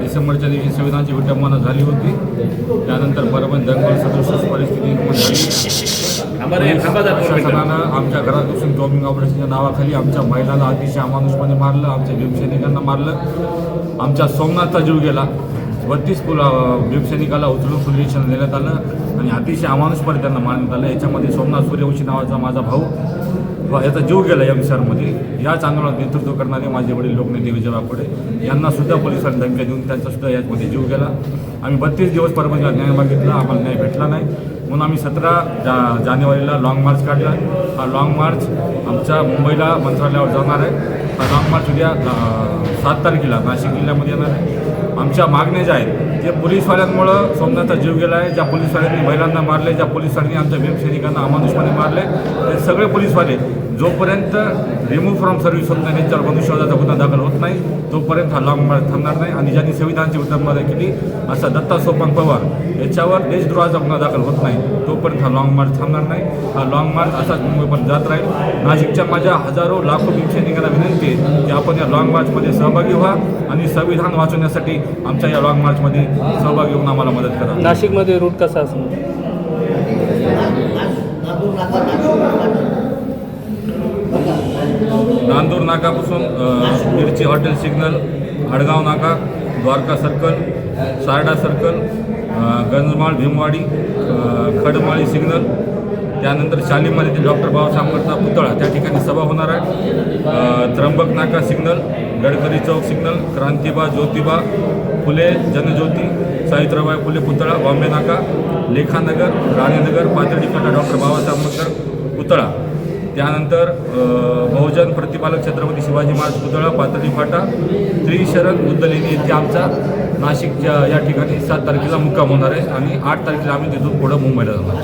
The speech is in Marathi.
डिसेंबरच्या दिवशी संविधानाची विटंबना झाली होती. त्यानंतर बरोबर दंगल सदृश परिस्थिती निर्माण झाली. प्रशासनानं आमच्या घरात घुसून टॉमिंग ऑपरेशनच्या नावाखाली आमच्या महिलांना अतिशय अमानुषपणे मारलं आमच्या भीमसैनिकांना मारलं. आमच्या सोमनाथचा जीव गेला. बत्तीस पुल भीमसैनिकाला उचलून पोलीस देण्यात आलं आणि अतिशय अमानुषपणे त्यांना मारण्यात आलं. याच्यामध्ये सोमनाथ सूर्यवंशी नावाचा माझा भाऊ याचा जीव गेला या मध्ये. याच आंदोलनात नेतृत्व करणारे माझे वडील लोकनेते विजय बापडे यांनासुद्धा पोलिसांनी धमक्या देऊन त्यांचासुद्धा यामध्ये जीव गेला. आम्ही बत्तीस दिवस परभणीला न्याय मागितला. आम्हाला न्याय भेटला नाही. म्हणून आम्ही सतरा जा जानेवारीला लाँग मार्च काढला. हा लाँग मार्च आमच्या मुंबईला मंत्रालयावर जाणार आहे. हा लाँग मार्च उद्या सात तारखेला नाशिक जिल्ह्यामध्ये येणार आहे. आमच्या मागण्या ज्या आहेत जे पोलीसवाल्यांमुळं सोमनाथचा जीव गेला आहे ज्या पोलीसवाल्यांनी महिलांना मारले ज्या पोलिसांनी आमच्या भीमसैनिकांना अमानुषपणे मारले ते सगळे पोलीसवाले जोपर्यंत रिमूव्ह फ्रॉम सर्व्हिस होत नाही त्यांच्यावर मनुष्यवादाचा गुन्हा दाखल होत नाही तोपर्यंत हा लॉंग मार्च थांबणार नाही. आणि ज्यांनी संविधानाची विटंबना केली असा दत्ता सोपान पवार याच्यावर देशद्रोहाचा गुन्हा दाखल होत नाही. तोपर्यंत हा लॉंग मार्च थांबणार नाही. हा लॉंग मार्च असाच मुंबईपर्यंत जात राहील. नाशिकच्या माझ्या हजारो लाखो भीमसैनिकांना विनंती आहे की आपण या लॉंग मार्चमध्ये सहभागी व्हा आणि संविधान वाचवण्यासाठी आमच्या या लॉंग मार्चमध्ये सहभागी होऊन आम्हाला मदत करा. नाशिकमध्ये रूट कसा असणार? नांदूर नाकापासून मिरची हॉटेल सिग्नल आडगाव नाका Dwarka circle Sarda circle Ganjmal Bhimwadi Khadmali signal. त्यानंतर शालिमाल येथील डॉक्टर बाबासाहेब आंबेडकर पुतळा. त्या ठिकाणी सभा होणार आहे. त्र्यंबक नाका सिग्नल गडकरी चौक सिग्नल क्रांतिबा ज्योतिबा फुले जनज्योती सावित्रीबाई फुले पुतळा बॉम्बे नाका लेखानगर राणेनगर पाथर्डी फाटा डॉक्टर बाबासाहेब आंबेडकर पुतळा. त्यानंतर बहुजन प्रतिपालक छत्रपती शिवाजी महाराज पुतळा पातळी फाटा त्रिशरण बुद्धलेणी येथे आमचा नाशिकच्या या ठिकाणी सात तारखेला मुक्काम होणार आहे आणि आठ तारखेला आम्ही तिथून पुढं मुंबईला जाणार.